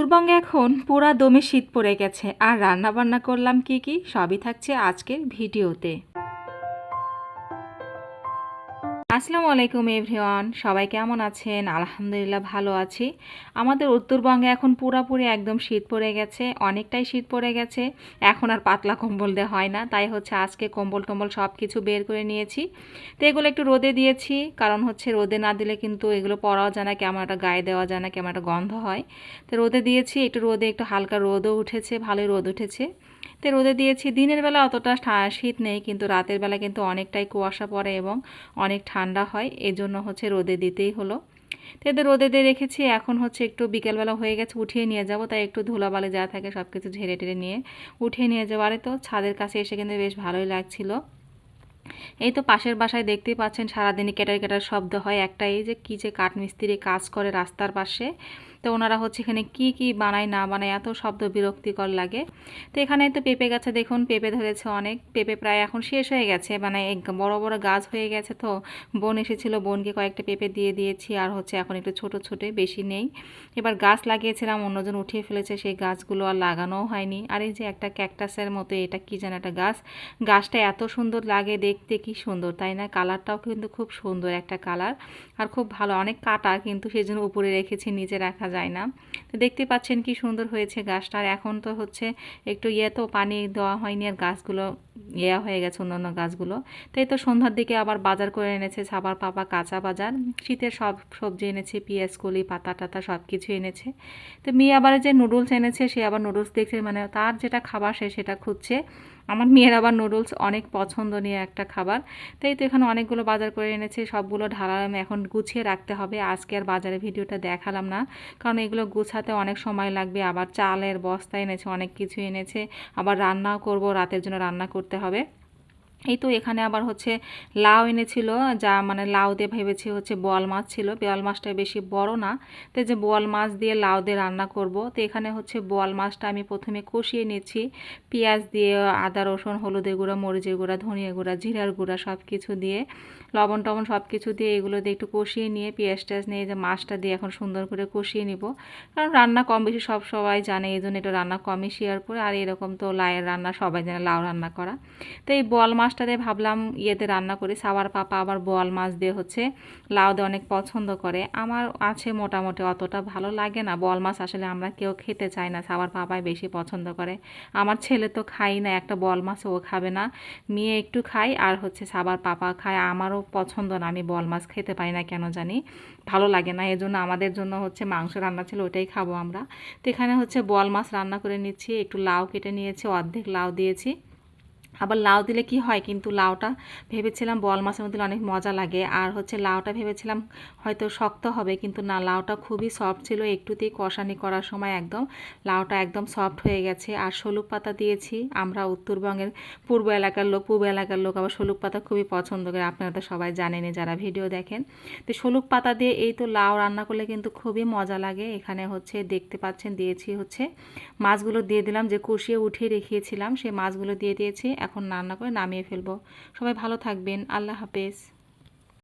উত্তরবঙ্গে এখন পুরা দমে শীত পড়ে গেছে। আর রান্না বান্না করলাম কি কি? সবই থাকছে আজকের ভিডিওতে। আসসালামু আলাইকুম এভরিওয়ান, সবাই কেমন আছেন? আলহামদুলিল্লাহ ভালো আছি। আমাদের উত্তরবঙ্গে এখন পুরাপুরি একদম শীত পড়ে গেছে, অনেকটাই শীত পড়ে গেছে। এখন আর পাতলা কম্বল দেওয়া হয় না, তাই হচ্ছে আজকে কম্বল টম্বল সব কিছু বের করে নিয়েছি। তো এগুলো একটু রোদে দিয়েছি, কারণ হচ্ছে রোদে না দিলে কিন্তু এগুলো পরাও যায় না, কেমন একটা গায়ে দেওয়া যায় না, কেমন একটা গন্ধ হয়। তো রোদে দিয়েছি, একটু রোদে একটু হালকা রোদও উঠেছে, ভালোই রোদ উঠেছে। তো রোদে দিয়েছি। দিনের বেলা অতটা শীত নেই, কিন্তু রাতের বেলা কিন্তু অনেকটাই কুয়াশা পড়ে এবং অনেক ঠান্ডা হয়। এজন্য হচ্ছে রোদে দিতেই হলো। তো রোদে দিয়ে রেখেছি। এখন হচ্ছে একটু বিকেলবেলা হয়ে গেছে, উঠিয়ে নিয়ে যাব। তাই একটু ধুলাবালি যা থাকে সব কিছু ঝেড়ে টেড়ে নিয়ে উঠিয়ে নিয়ে যাওয়ারে তো ছাদের কাছে এসে কিন্তু বেশ ভালোই লাগছিল। এই তো পাশের বাসায় দেখতেই পাচ্ছেন, সারাদিনই কেটার কেটার শব্দ হয়। একটা এই যে কী যে কাঠমিস্ত্রি কাজ করে রাস্তার পাশে। তো ওনারা হচ্ছে এখানে কি কি বানায়, না বানায় এত শব্দ বিরক্তিকর লাগে। তো এখানে তো পেঁপে গাছে দেখুন, পেঁপে ধরেছে অনেক। পেঁপে প্রায় এখন শেষ হয়ে গেছে মানে বড় বড় গাছ হয়ে গেছে তো। বোন এসেছিল, বোনকে কয়েকটা পেঁপে দিয়ে দিয়েছি আর হচ্ছে এখন একটু ছোট ছোট, বেশি নেই। এবার গাছ লাগিয়েছিলাম, অন্যজন উঠিয়ে ফেলেছে, সেই গাছগুলো আর লাগানোও হয়নি। আর এই যে একটা ক্যাকটাসের মতো, এটা কি যেন একটা গাছ। গাছটা এত সুন্দর লাগে দেখতে, কি সুন্দর, তাই না? কালারটাও কিন্তু খুব সুন্দর একটা কালার। আর খুব ভালো, অনেক কাটা, কিন্তু সেই জন্য উপরে রেখেছি, নিচে রাখা যায় না। তো দেখতে পাচ্ছেন কি সুন্দর হয়েছে গাছটা। আর এখন তো হচ্ছে একটু ইয়ে তো পানি দেওয়া হয়নি আর গাছগুলো ইয়ে হয়ে গেছে, অন্যান্য গাছগুলো। তাই তো সন্ধ্যার দিকে আবার বাজার করে এনেছে সাবার পাপা কাঁচা বাজার। শীতের সব সবজি এনেছে, পেঁয়াজ, কলি, পাতা টাতা সব কিছু এনেছে। তো মেয়ে আবার যে নুডলস এনেছে, সে আবার নুডলস দেখছে মানে তার যেটা খাবার সে সেটা খুঁজছে। আমার মেয়ের আবার নুডলস অনেক পছন্দনীয় একটা খাবার। তাই তো এখানে অনেকগুলো বাজার করে এনেছে, সবগুলো ঢালালাম এখন গুছিয়ে রাখতে হবে। আজকে আর বাজারে ভিডিওটা দেখালাম না, কারণ এগুলো গুছাতে অনেক সময় লাগবে। আবার চালের বস্তা এনেছে, অনেক কিছু এনেছে। আবার রান্নাও করব, রাতের জন্য রান্না করতে হবে। এই তো এখানে আবার হচ্ছে লাউ এনেছিল, যা মানে লাউ দিয়ে ভেবেছি হচ্ছে বোয়াল মাছ ছিল। বোয়াল মাছটা বেশি বড় না, তো যে বোয়াল মাছ দিয়ে লাউ দিয়ে রান্না করব। তো এখানে হচ্ছে বোয়াল মাছটা আমি প্রথমে কষিয়ে নিচ্ছি। পেঁয়াজ দিয়ে, আদা, রসুন, হলুদের গুঁড়া, মরিচের গুঁড়া, ধনিয়া গুঁড়া, জিরার গুঁড়া সব কিছু দিয়ে, লবণ টবণ সব কিছু দিয়ে এগুলো দিয়ে একটু কষিয়ে নিয়ে পেঁয়াজ টেয়াজ নিয়ে যে মাছটা দিয়ে এখন সুন্দর করে কষিয়ে নিব। কারণ রান্না কম বেশি সব সবাই জানে, এই জন্য একটু রান্না কমই শেয়ার করে। আর এরকম তো লাউয়ের রান্না, সবাই জানে লাউ রান্না করা। তো এই বোয়াল মাছটা দিয়ে ভাবলাম ইয়েতে রান্না করি সাবার পাপা আবার বোয়াল মাছ দিয়ে হচ্ছে লাউ দিয়ে অনেক পছন্দ করে। আমার আছে মোটামুটি অতটা ভালো লাগে না, বোয়াল মাছ আসলে আমরা কেউ খেতে চাই না সাবার পাপাই বেশি পছন্দ করে। আমার ছেলে তো খাই না, একটা বোয়াল মাছ ও খাবে না। মেয়ে একটু খাই আর হচ্ছে সাবার পাপা খায়, আমারও পছন্দ না, আমি বোয়াল মাছ খেতে পারি না কেন জানি, ভালো লাগে না। এজন্য আমাদের জন্য হচ্ছে মাংস রান্না ছিল ওটাই খাব আমরা। তো এখানে হচ্ছে বোয়াল মাছ রান্না করে নিচ্ছি, একটু লাউ কেটে নিয়েছি, অর্ধেক লাউ দিয়েছি। আবার লাউ দিলে কি হয়? কিন্তু লাউটা ভেবেছিলাম বল মাছের মধ্যে অনেক মজা লাগে। আর হচ্ছে লাউটা ভেবেছিলাম হয়তো শক্ত হবে, কিন্তু না, লাউটা খুবই সফট ছিল। একটুতেই কষানি করার সময় একদম লাউটা একদম সফট হয়ে গেছে। আর শলুক পাতা দিয়েছি আমরা উত্তরবঙ্গের পূর্ব এলাকার লোক, পূর্ব এলাকার লোক। আবার শলুক পাতা খুবই পছন্দ করে। আপনারা তো সবাই জানেনই, যারা ভিডিও দেখেন। তো শলুক পাতা দিয়ে এই তো লাউ রান্না করলে কিন্তু খুবই মজা লাগে। এখানে হচ্ছে দেখতে পাচ্ছেন, দিয়েছি হচ্ছে মাছগুলো দিয়ে দিলাম। যে কষিয়ে উঠিয়ে রেখেছিলাম, সেই মাছগুলো দিয়ে দিয়েছি। এখন রান্না করে নামিয়ে ফেলব। সবাই ভালো থাকবেন। আল্লাহ হাফেজ।